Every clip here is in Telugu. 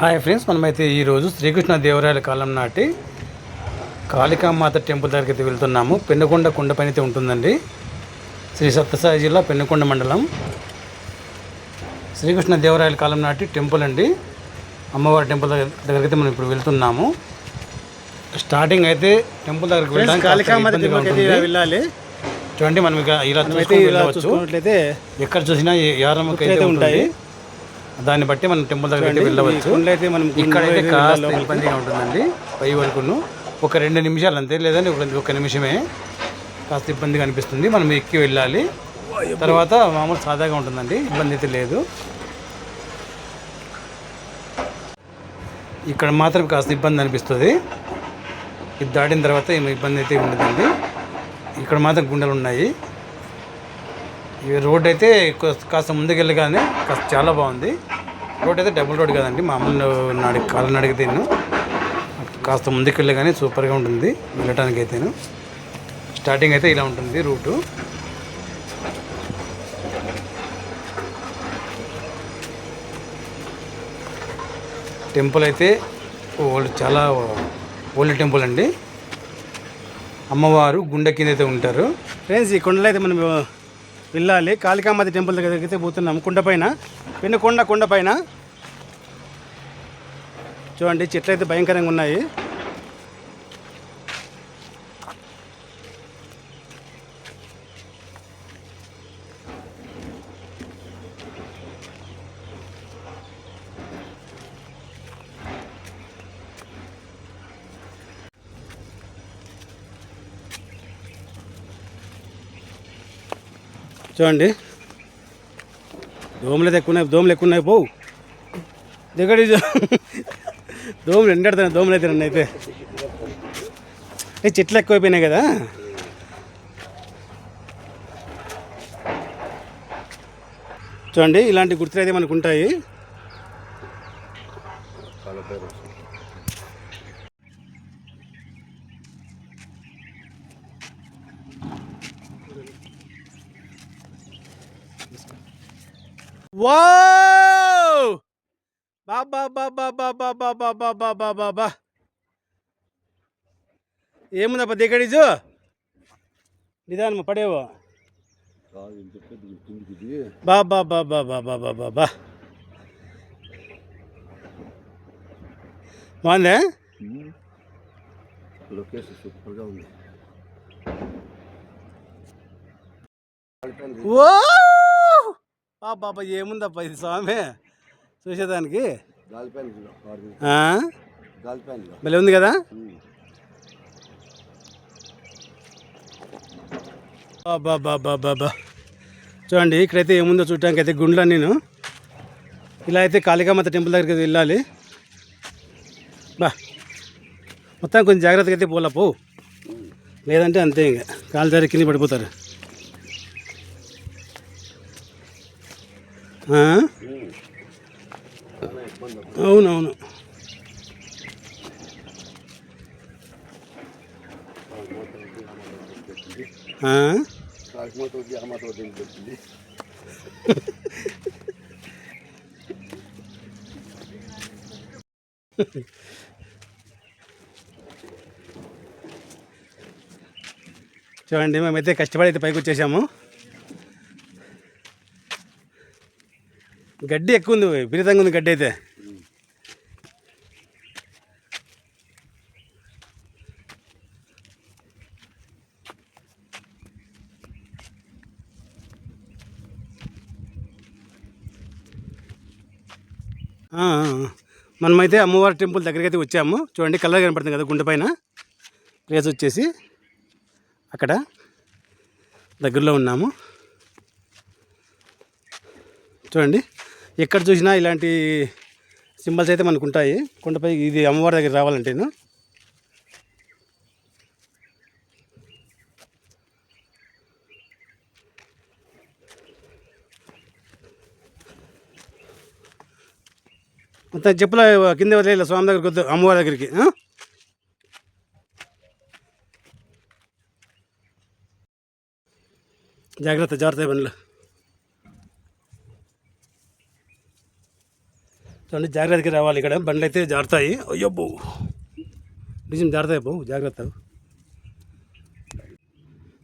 హాయ్ ఫ్రెండ్స్ మనమైతే ఈరోజు శ్రీకృష్ణ దేవరాయల కాలం నాటి కాళికామాత టెంపుల్ దగ్గరికి అయితే వెళ్తున్నాము. పెనుకొండ కొండ పైన అయితే ఉంటుందండి. శ్రీ సత్యసాయి జిల్లా పెనుకొండ మండలం. శ్రీకృష్ణ దేవరాయల కాలం నాటి టెంపుల్ అండి. అమ్మవారి టెంపుల్ దగ్గర దగ్గరికి అయితే మనం ఇప్పుడు వెళ్తున్నాము. స్టార్టింగ్ అయితే టెంపుల్ దగ్గరికి వెళ్ళడానికి వెళ్ళాలి. చూడండి మనం ఇక ఇలా ఎక్కడ చూసినా యారమ్మకి అయితే అయితే ఉంటాయి ఉంటాయి. దాన్ని బట్టి మనం టెంపుల్ దగ్గరికి అయితే వెళ్ళవచ్చు. మనం ఇక్కడైతే కాస్త ఇబ్బందిగా ఉంటుందండి. పై వరకును ఒక రెండు నిమిషాలు అంతే లేదండి ఒక ఒక నిమిషమే కాస్త ఇబ్బందిగా అనిపిస్తుంది. మనం ఎక్కి వెళ్ళాలి. తర్వాత మామూలు సాదాగా ఉంటుందండి ఇబ్బంది అయితే లేదు. ఇక్కడ మాత్రం కాస్త ఇబ్బంది అనిపిస్తుంది. ఇది దాటిన తర్వాత ఏమి ఇబ్బంది అయితే ఉండదండి. ఇక్కడ మాత్రం గుండెలు ఉన్నాయి. ఈ రోడ్ అయితే కాస్త ముందుకెళ్ళగానే కాస్త చాలా బాగుంది. రోడ్ అయితే డబుల్ రోడ్ కదండి మామూలు నడి కాళ్ళ నడిగితేను కాస్త ముందుకెళ్ళగానే సూపర్గా ఉంటుంది వెళ్ళటానికి అయితేను స్టార్టింగ్ అయితే ఇలా ఉంటుంది రూటు. టెంపుల్ అయితే ఓల్డ్ చాలా ఓల్డ్ టెంపుల్ అండి. అమ్మవారు గుండె కింద అయితే ఉంటారు. ఫ్రెండ్స్ ఈ కొండలు అయితే మనం వెళ్ళాలి. కాళికామాత టెంపుల్ దగ్గరికి అయితే పోతున్నాము కొండ పైన పెనుకొండ కొండ పైన. చూడండి చెట్లు అయితే భయంకరంగా ఉన్నాయి. చూడండి. దోమలు అయితే ఎక్కువ ఉన్నాయి దోమలు ఎక్కువ ఉన్నాయి పోవు. దిగడి దోమలు ఎండాడుతున్నాయి దోమలు అయితే నన్ను అయితే. ఏ చెట్లు ఎక్కువైపోయినాయి కదా. చూడండి ఇలాంటి గుర్తులు అయితే మనకు ఉంటాయి. వావ్ బాబా బాబా బాబా బాబా బాబా బాబా బా ఏముందప్ప దిగడిజు నిదానం పడేవో బాబా బాబా బాబా బాబా బా బాగుందా లొకేషన్ సూపర్గా ఉంది ఓ బాబా బాబా ఏముందప్ప ఇది స్వామి? చూసేదానికి. భలే ఉంది కదా? బాబా బాబా బాబా చూడండి ఇక్కడైతే ఏముందో చూడటానికి అయితే గుండ్ల నేను ఇలా అయితే కాళికామాత టెంపుల్ దగ్గరికి వెళ్ళాలి. బా. మొత్తం కొంచెం జాగ్రత్తగా అయితే పోలా పో. లేదంటే అంతే ఇంకా. కాలు జారి కింద పడిపోతారు. అవునవును. చూడండి మేమైతే కష్టపడి అయితే పైకి వచ్చేసాము. గడ్డి ఎక్కువ ఉంది విపరీతంగా ఉంది గడ్డి అయితే. మనమైతే అమ్మవారి టెంపుల్ దగ్గరికి అయితే వచ్చాము. చూడండి కలర్ కనపడుతుంది కదా గుండె పైన. ప్లేస్ వచ్చేసి అక్కడ దగ్గరలో ఉన్నాము. చూడండి. ఎక్కడ చూసినా ఇలాంటి సింబల్స్ అయితే మనకు ఉంటాయి. కొండపై ఇది అమ్మవారి దగ్గర రావాలంటేను. అంత చెప్పుల కింద వదిలేదు స్వామి దగ్గరికి వద్దు అమ్మవారి దగ్గరికి జాగ్రత్త జాగ్రత్త బండ్లు. చూడండి జాగ్రత్తగా రావాలి ఇక్కడ. బండ్లు అయితే జారుతాయి. అయ్యబ్బో. నిజం జారుతాయి పో జాగ్రత్త.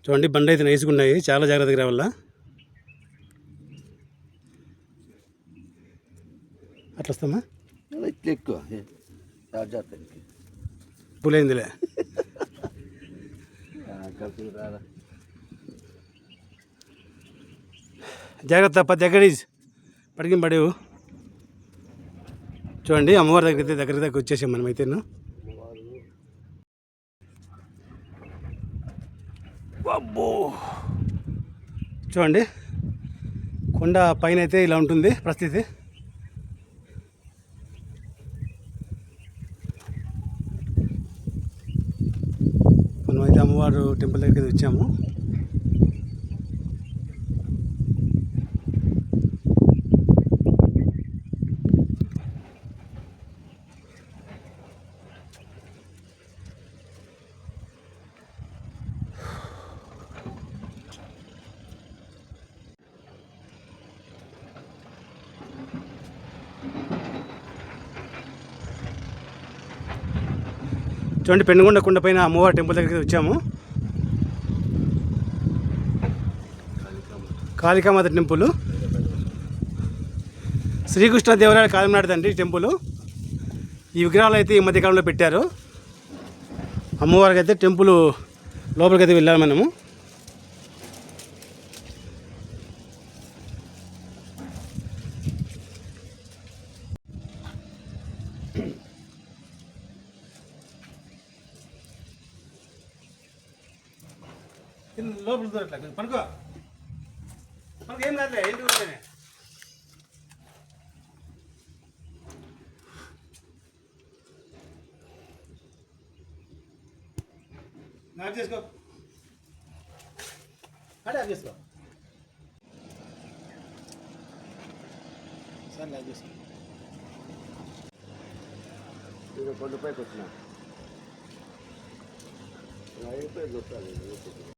చూడండి బండ్లు అయితే నైసుకున్నాయి చాలా జాగ్రత్తగా రావాలా? అట్లా వస్తామా? ఎక్కువ. పులైందిలే. జాగ్రత్త పది ఎక్కడీస్ పడికి పడేవు. చూడండి అమ్మవారి దగ్గర అయితే దగ్గర దగ్గర వచ్చేసాం మనమైతే అబ్బో! చూడండి కొండ పైన అయితే ఇలా ఉంటుంది పరిస్థితి మనమైతే అమ్మవారు టెంపుల్ దగ్గరికి వచ్చాము. చూడండి పెనుగొండ కొండ పైన అమ్మవారి టెంపుల్ దగ్గరికి వచ్చాము. కాళికామాత టెంపుల్. శ్రీకృష్ణ దేవరాయ కాలం ఈ టెంపుల్. ఈ విగ్రహాలు అయితే ఈ మధ్యకాలంలో పెట్టారు. అమ్మవారికి అయితే టెంపుల్ లోపలికి అయితే వెళ్ళాలి మనము. కింద లోపల దూరట్లే పనుకో మనకి ఏం కాదులే ఇంటి ఊరిలోనే నాకు చేసుకో అంటే అది చేసుకో సార్ నాకు చేసుకో ఇక కొండపైకి వచ్చినా. అయిపోయి చూస్తాను